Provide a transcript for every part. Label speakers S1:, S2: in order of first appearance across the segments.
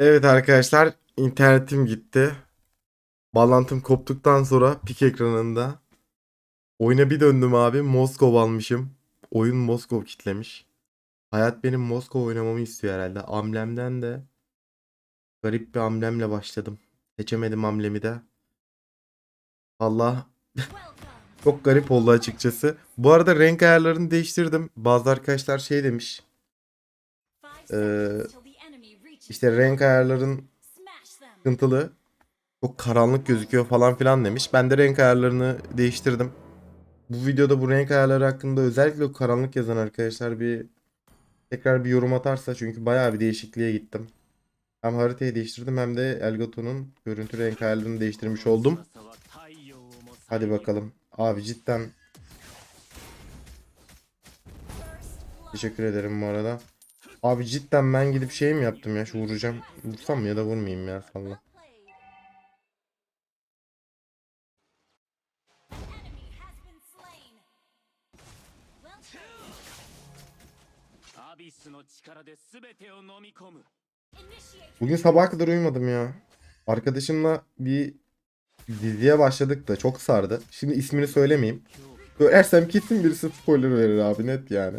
S1: Evet arkadaşlar internetim gitti. Bağlantım koptuktan sonra pik ekranında oyuna bir döndüm abi. Moskov almışım. Oyun Moskov kitlemiş. Hayat benim Moskov oynamamı istiyor herhalde. Amblemden de garip bir amblemle başladım. Seçemedim amblemi de. Allah çok garip oldu açıkçası. Bu arada renk ayarlarını değiştirdim. Bazı arkadaşlar şey demiş.
S2: Ee,
S1: İşte renk ayarların sıkıntılı. Çok karanlık gözüküyor falan filan demiş. Ben de renk ayarlarını değiştirdim. Bu videoda bu renk ayarları hakkında özellikle karanlık yazan arkadaşlar bir tekrar bir yorum atarsa çünkü bayağı bir değişikliğe gittim. Hem haritayı değiştirdim hem de Elgato'nun görüntü renk ayarlarını değiştirmiş oldum. Hadi bakalım. Abi cidden teşekkür ederim bu arada. Abi cidden ben gidip şey mi yaptım ya şu vuracağım. Vursam mı ya da vurmayayım ya salla. Bugün sabaha kadar uyumadım ya. Arkadaşımla bir diziye başladık da çok sardı. Şimdi ismini söylemeyeyim. Söylersem kesin birisi spoiler verir abi net yani.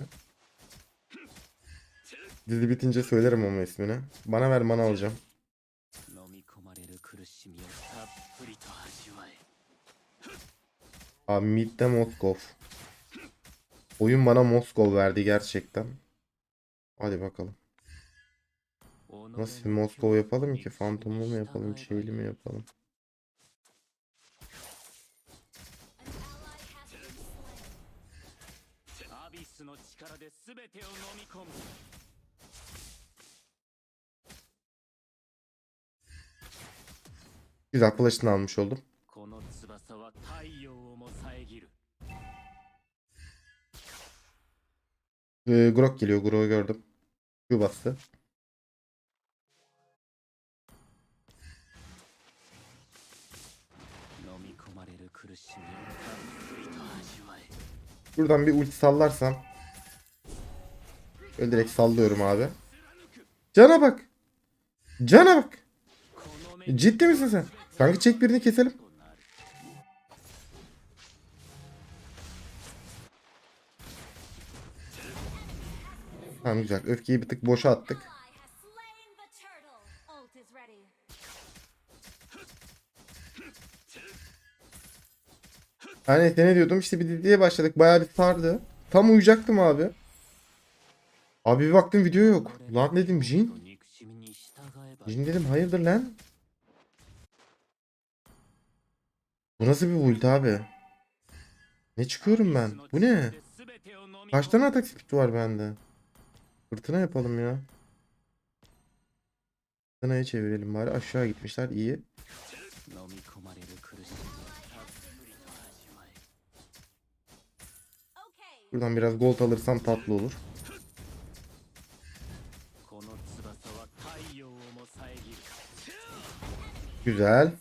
S1: Dizi bitince söylerim ama ismini. Bana ver mana alacağım. Abi midde Moskov. Oyun bana Moskov verdi gerçekten. Hadi bakalım. Nasıl Moskov yapalım ki? Fantomlu mu yapalım? Şeyli mi yapalım? Güzel flash'ını almış oldum. Ee, Grok geliyor. Grok'u gördüm. Q bastı. Buradan bir ulti sallarsam. Öyle direkt sallıyorum abi. Cana bak. Cana bak. Ciddi misin sen? Kanka çek birini keselim. Tamam güzel. Öfkeyi bir tık boşa attık. Yani neyse ne diyordum işte bir diziye başladık. Bayağı bir sardı. Tam uyuyacaktım abi. Abi bir baktım video yok. Lan dedim Jin. Jin dedim hayırdır lan. Bu nasıl bir build abi? Ne çıkıyorum ben? Bu ne? Kaç tane atak speed var bende? Fırtına yapalım ya. Fırtınaya çevirelim bari. Aşağı gitmişler iyi. Buradan biraz gold alırsam tatlı olur. Güzel.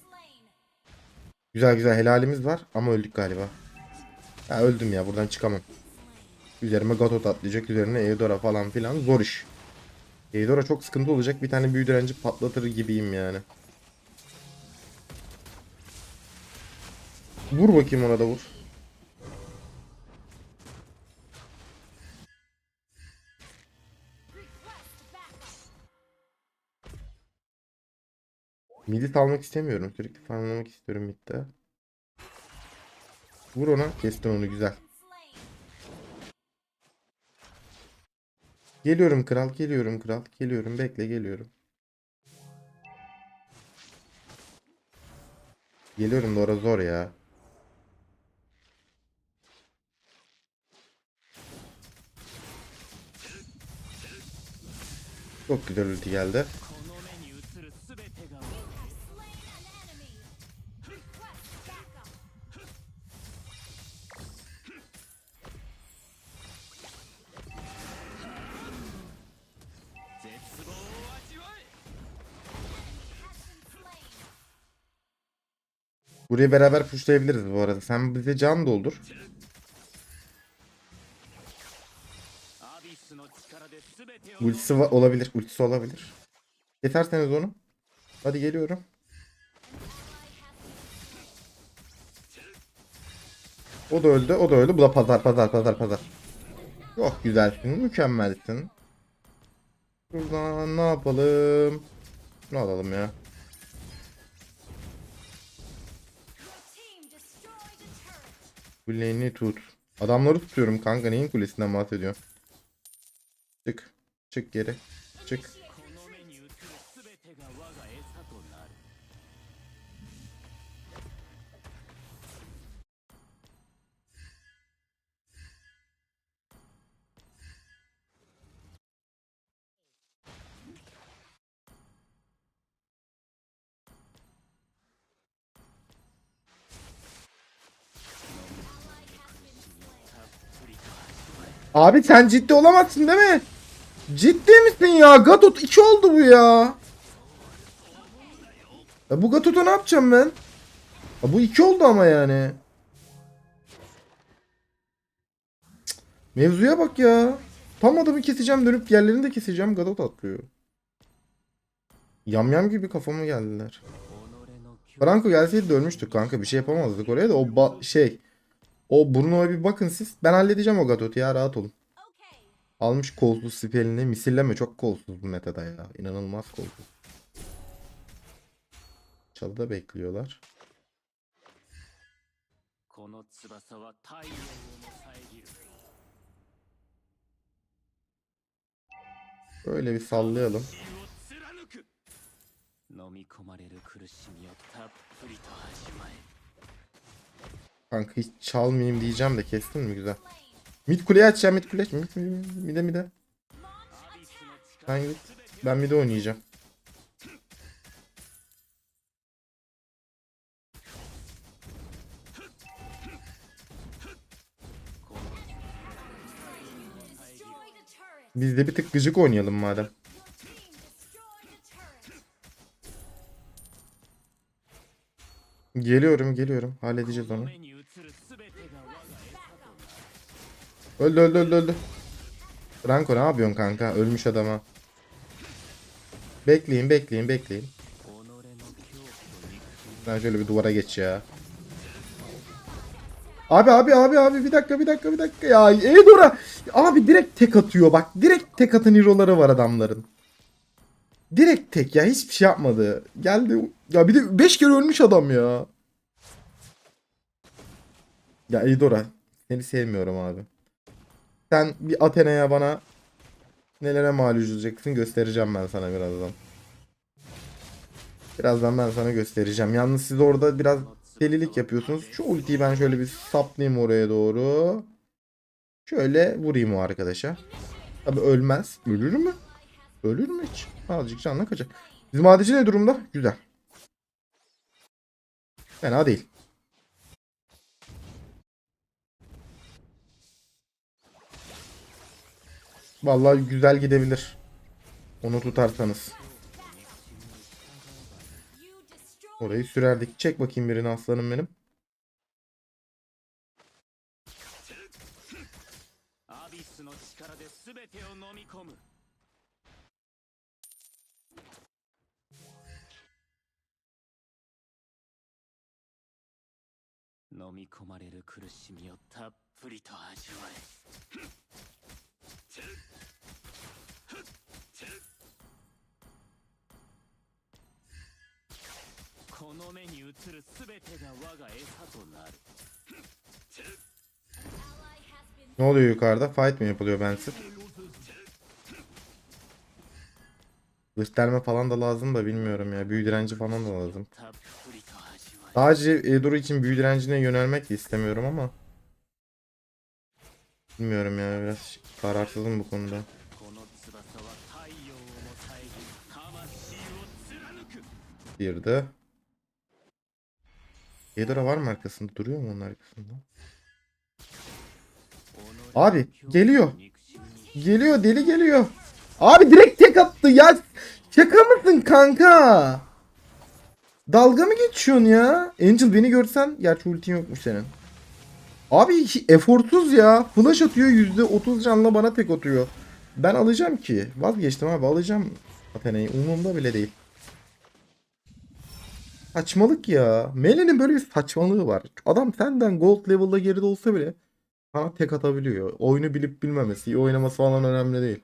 S1: Güzel güzel helalimiz var ama öldük galiba. Ha öldüm ya buradan çıkamam. Üzerime Gatot atlayacak üzerine Eudora falan filan zor iş. Eudora çok sıkıntı olacak bir tane büyü direnci patlatır gibiyim yani. Vur bakayım ona da vur. Midi almak istemiyorum. Sürekli farmlamak istiyorum midde. Vur ona. Kestin onu güzel. Geliyorum kral. Geliyorum kral. Geliyorum. Bekle geliyorum. Geliyorum da zor ya. Çok güzel ulti geldi. Buraya beraber pushlayabiliriz bu arada. Sen bize can doldur. Ultisi olabilir. Ultisi olabilir. Yeterseniz onu. Hadi geliyorum. O da öldü. O da öldü. Bu da pazar pazar pazar pazar. Çok güzelsin. Mükemmelsin. Buradan ne yapalım? Şunu alalım ya. Kuleni tut. Adamları tutuyorum kanka. Neyin kulesinden bahsediyorsun? Çık. Çık geri. Çık. Abi sen ciddi olamazsın değil mi? Ciddi misin ya? Gatot 2 oldu bu ya. ya bu Gatot'a ne yapacağım ben? Ya bu 2 oldu ama yani. Mevzuya bak ya. Tam adamı keseceğim dönüp yerlerini de keseceğim. Gadot atlıyor. Yamyam gibi kafama geldiler. Franco gelseydi dönmüştük kanka. Bir şey yapamazdık oraya da o şey o Bruno'ya bir bakın siz. Ben halledeceğim o Gadot'u ya rahat olun. Almış kolsuz spelini. Misilleme çok kolsuz bu metada ya. İnanılmaz kolsuz. Çalıda bekliyorlar. Böyle bir sallayalım. Kanka hiç çalmayayım diyeceğim de kestin mi güzel. Mid kuleye açacağım mid kule. Mid, mid, mide mide. Sen git. Ben mide oynayacağım. Biz de bir tık gıcık oynayalım madem. Geliyorum geliyorum. Halledeceğiz onu. Öldü öldü öldü öldü. Franco ne yapıyorsun kanka? Ölmüş adama. Bekleyin bekleyin bekleyin. Ben şöyle bir duvara geç ya. Abi abi abi abi bir dakika bir dakika bir dakika ya. Eidora abi direkt tek atıyor bak. Direkt tek atın hero'ları var adamların. Direkt tek ya hiçbir şey yapmadı. Geldi ya bir de 5 kere ölmüş adam ya. Ya Eidora seni sevmiyorum abi. Sen bir Athena'ya bana nelere mal olacaksın göstereceğim ben sana birazdan. Birazdan ben sana göstereceğim. Yalnız siz orada biraz delilik yapıyorsunuz. Şu ultiyi ben şöyle bir saplayayım oraya doğru. Şöyle vurayım o arkadaşa. Tabi ölmez. Ölür mü? Ölür mü hiç? Azıcık canına kaçar. Bizim adici ne durumda? Güzel. Fena değil. Vallahi güzel gidebilir. Onu tutarsanız.
S2: You destroyed
S1: Orayı sürerdik. Çek bakayım birini aslanım benim.
S3: アビスの力で全てを飲み込む飲み込まれる苦しみをたっぷりと味わえ この目に映る全てが我が餌となる
S2: ally has been
S1: Ne oluyor yukarıda? Fight mi yapılıyor bensiz? Gösterme falan da lazım da bilmiyorum ya. Büyü direnci falan da lazım.
S3: たっぷりと味わえ
S1: Sadece Edoru için büyü direncine yönelmek de istemiyorum ama. Bilmiyorum ya biraz kararsızım bu konuda. Girdi. Yedra var mı arkasında? Duruyor mu onun arkasında? Abi geliyor. Geliyor deli geliyor. Abi direkt tek attı ya. Şaka mısın kanka? Dalga mı geçiyorsun ya? Angel beni görsen. Gerçi ultin yokmuş senin. Abi eforsuz ya. Flash atıyor %30 canla bana tek atıyor. Ben alacağım ki. Vazgeçtim abi alacağım. Atene'yi umurumda bile değil. Saçmalık ya. Mele'nin böyle bir saçmalığı var. Adam senden gold level'da geride olsa bile sana tek atabiliyor. Oyunu bilip bilmemesi, iyi oynaması falan önemli değil.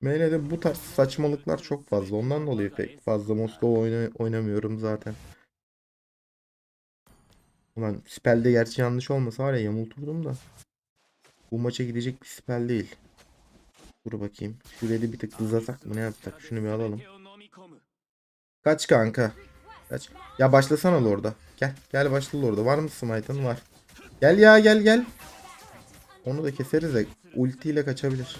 S1: Mele'de bu tarz saçmalıklar çok fazla. Ondan dolayı pek fazla Moskova oyna oynamıyorum zaten. Ulan spelde gerçi yanlış olmasa var ya yamulturdum da. Bu maça gidecek bir spel değil. Dur bakayım. Şurayı bir tık hızlasak mı ne yapsak? Şunu bir alalım. Kaç kanka. Kaç. Ya başlasana orada. Gel. Gel başla orada. Var mı smite'ın? Var. Gel ya gel gel. Onu da keseriz de ultiyle kaçabilir.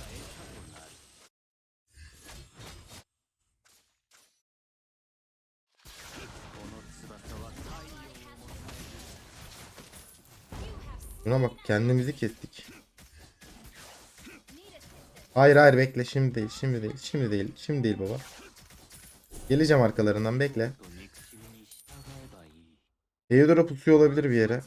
S1: Buna bak kendimizi kestik. Hayır hayır bekle şimdi değil şimdi değil şimdi değil şimdi değil baba. Geleceğim arkalarından bekle. Theodora pusuyor olabilir bir yere.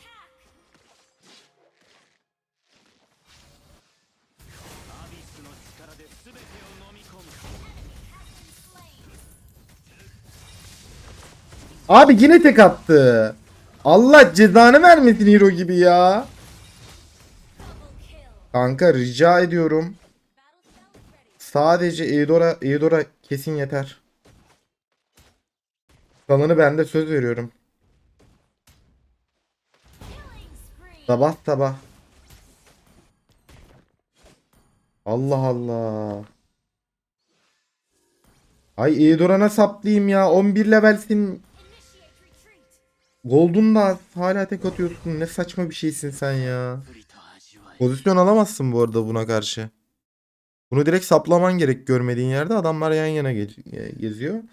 S1: Abi yine tek attı. Allah cezanı vermesin hero gibi ya. Kanka rica ediyorum. Sadece Eudora, Eudora kesin yeter. Kalanı ben de söz veriyorum. Sabah sabah. Allah Allah. Ay Eudora'na saplayayım ya. 11 levelsin.
S2: Initiate retreat.
S1: Gold'un da hala tek atıyorsun. Ne saçma bir şeysin sen ya. Pozisyon alamazsın bu arada buna karşı. Bunu direkt saplaman gerek görmediğin yerde adamlar yan yana ge e, geziyor.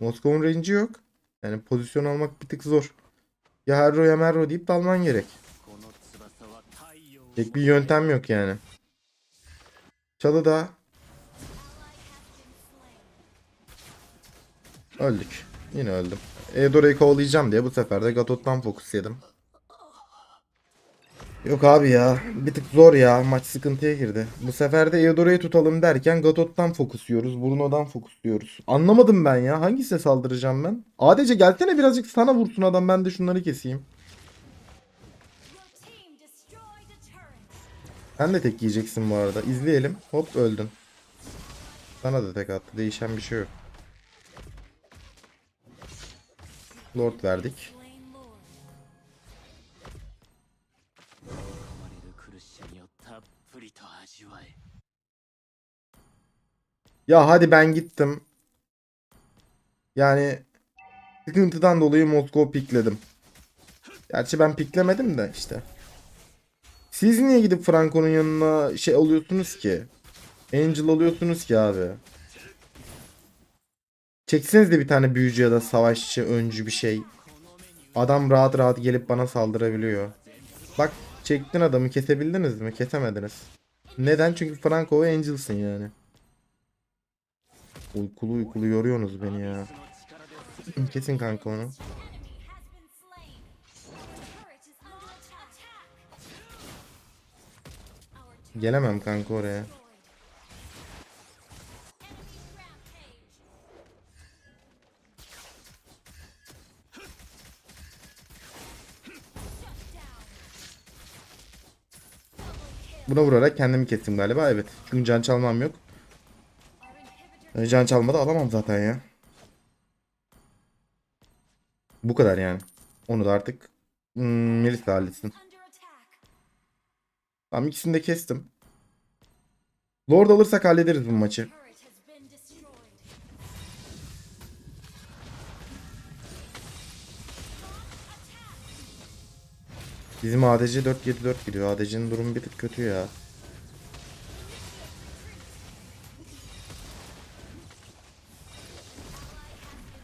S1: Moskova'nın range'i yok. Yani pozisyon almak bir tık zor. Ya Herro ya Merro deyip dalman gerek. Tek bir yöntem yok yani. Çalı da Öldük. Yine öldüm. Edora'yı kovalayacağım diye bu sefer de Gatot'tan fokus yedim. Yok abi ya. Bir tık zor ya. Maç sıkıntıya girdi. Bu sefer de Eudora'yı tutalım derken Gatot'tan fokusluyoruz. Bruno'dan fokusluyoruz. Anlamadım ben ya. Hangisine saldıracağım ben? ADC gelsene birazcık sana vursun adam. Ben de şunları keseyim. Sen de tek yiyeceksin bu arada. İzleyelim. Hop öldün. Sana da tek attı. Değişen bir şey yok. Lord verdik.
S3: りと味わえ
S1: Ya hadi ben gittim. Yani sıkıntıdan dolayı Moskova pikledim. Gerçi ben piklemedim de işte. Siz niye gidip Franco'nun yanına şey alıyorsunuz ki? Angel alıyorsunuz ki abi. Çekseniz de bir tane büyücü ya da savaşçı, öncü bir şey. Adam rahat rahat gelip bana saldırabiliyor. Bak Çektin adamı kesebildiniz mi? Kesemediniz. Neden? Çünkü Franco ve Angels'ın yani. Uykulu uykulu yoruyorsunuz beni ya. Kesin kanka onu. Gelemem kanka oraya. Buna vurarak kendimi kestim galiba. Evet. Çünkü can çalmam yok.
S2: Our inhibitor
S1: E, Can çalmadı alamam zaten ya. Bu kadar yani. Onu da artık hmm, Melisa halletsin. Tamam ikisini de kestim. Lord alırsak hallederiz bu maçı. Bizim ADC 4-7-4 gidiyor. ADC'nin durumu bir tık kötü ya.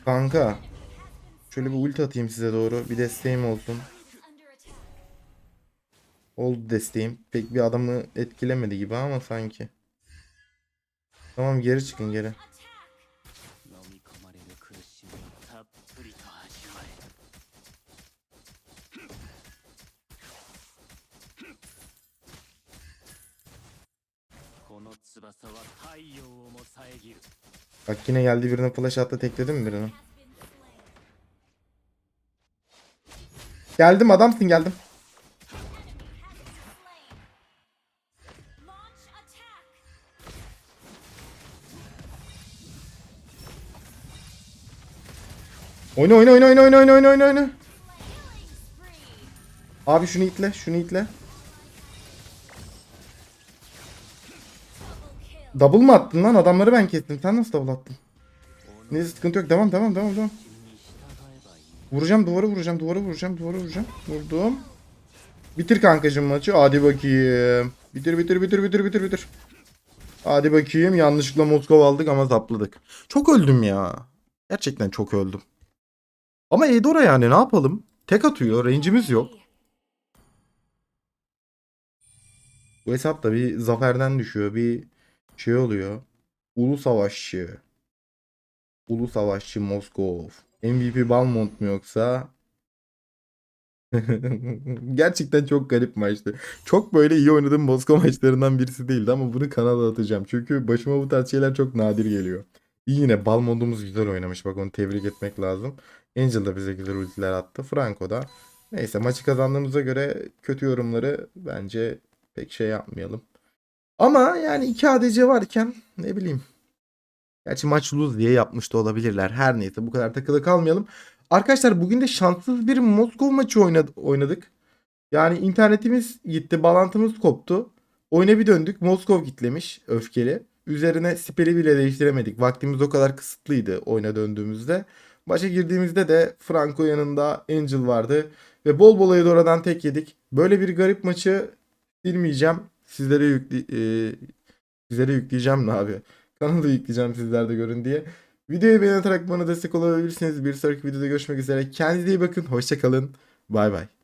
S1: Kanka. Şöyle bir ulti atayım size doğru. Bir desteğim olsun. Oldu desteğim. Pek bir adamı etkilemedi gibi ama sanki. Tamam geri çıkın geri. Bak yine geldi birine flash attı tekledim mi birini? Geldim adamsın geldim. Oyna oyna oyna oyna oyna oyna oyna oyna oyna. Abi şunu itle şunu itle.
S2: Double
S1: mı attın lan? Adamları ben kestim. Sen nasıl double attın? Neyse sıkıntı yok. Devam devam devam devam. Vuracağım duvara vuracağım duvara vuracağım duvara vuracağım. Vurdum. Bitir kankacım maçı. Hadi bakayım. Bitir bitir bitir bitir bitir bitir. Hadi bakayım. Yanlışlıkla Moskova aldık ama zapladık. Çok öldüm ya. Gerçekten çok öldüm. Ama Edora yani ne yapalım? Tek atıyor. Range'imiz yok. Bu hesap da bir zaferden düşüyor. Bir şey oluyor. Ulu savaşçı. Ulu savaşçı Moskov. MVP Balmont mu yoksa? Gerçekten çok garip maçtı. Çok böyle iyi oynadığım Moskova maçlarından birisi değildi ama bunu kanala atacağım. Çünkü başıma bu tarz şeyler çok nadir geliyor. İyi yine Balmont'umuz güzel oynamış. Bak onu tebrik etmek lazım. Angel da bize güzel ultiler attı. Franco da. Neyse maçı kazandığımıza göre kötü yorumları bence pek şey yapmayalım. Ama yani 2 ADC varken ne bileyim. Gerçi maç lose diye yapmış da olabilirler. Her neyse bu kadar takılı kalmayalım. Arkadaşlar bugün de şanssız bir Moskova maçı oynadı- oynadık. Yani internetimiz gitti, bağlantımız koptu. Oyuna bir döndük. Moskov kitlemiş öfkeli. Üzerine speli bile değiştiremedik. Vaktimiz o kadar kısıtlıydı oyuna döndüğümüzde. Maça girdiğimizde de Franco yanında Angel vardı. Ve bol bol Eudora'dan tek yedik. Böyle bir garip maçı silmeyeceğim. Sizlere yükle, e, sizlere yükleyeceğim ne abi? Kanalı yükleyeceğim sizler de görün diye. Videoyu beğenerek bana destek olabilirsiniz. Bir sonraki videoda görüşmek üzere. Kendinize iyi bakın. Hoşçakalın. Bay bay.